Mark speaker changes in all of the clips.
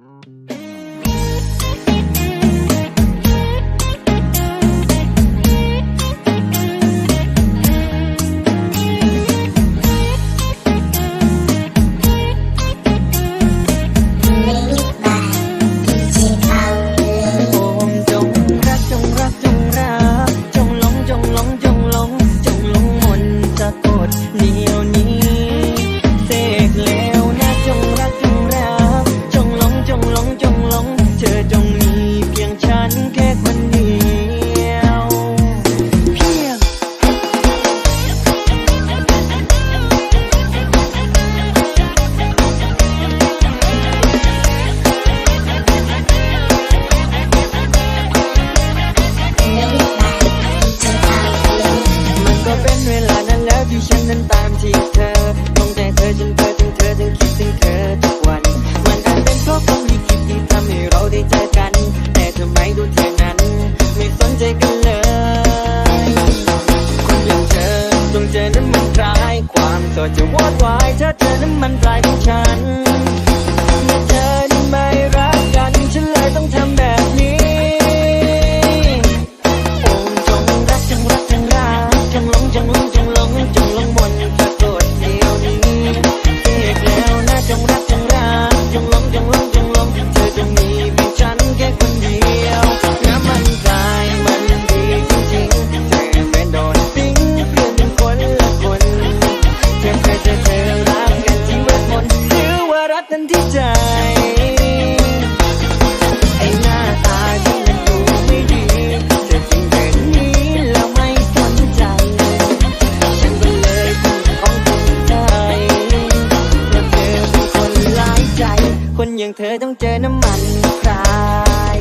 Speaker 1: Mm-hmm. ธอนั้นมันรายของฉัน อย่างเธอต้องเจอน้ำมันพราย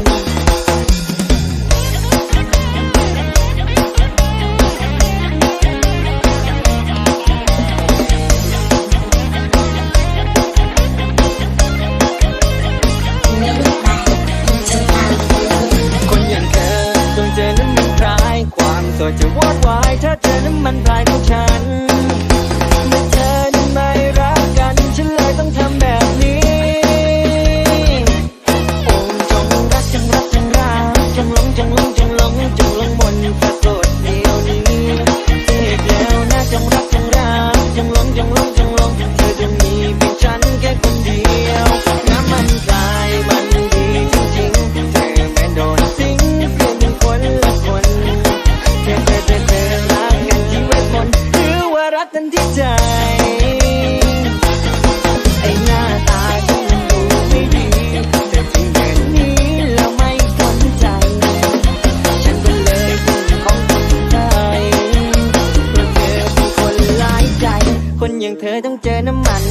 Speaker 1: คนอย่างเธอต้องเจอน้ำมันพราย ความสวยจะวอดวายถ้าเจอน้ำมันพรายของฉัน กนั้นที่ใจ ไอ้หน้าตาคุณดูไม่ดี แต่ที่เห็นนี้เราไม่สนใจ ฉันก็เลยคนของคนไทยเพราะเธอเป็นคนร้ายใจ คนอย่างเธอต้องเจอน้ำมัน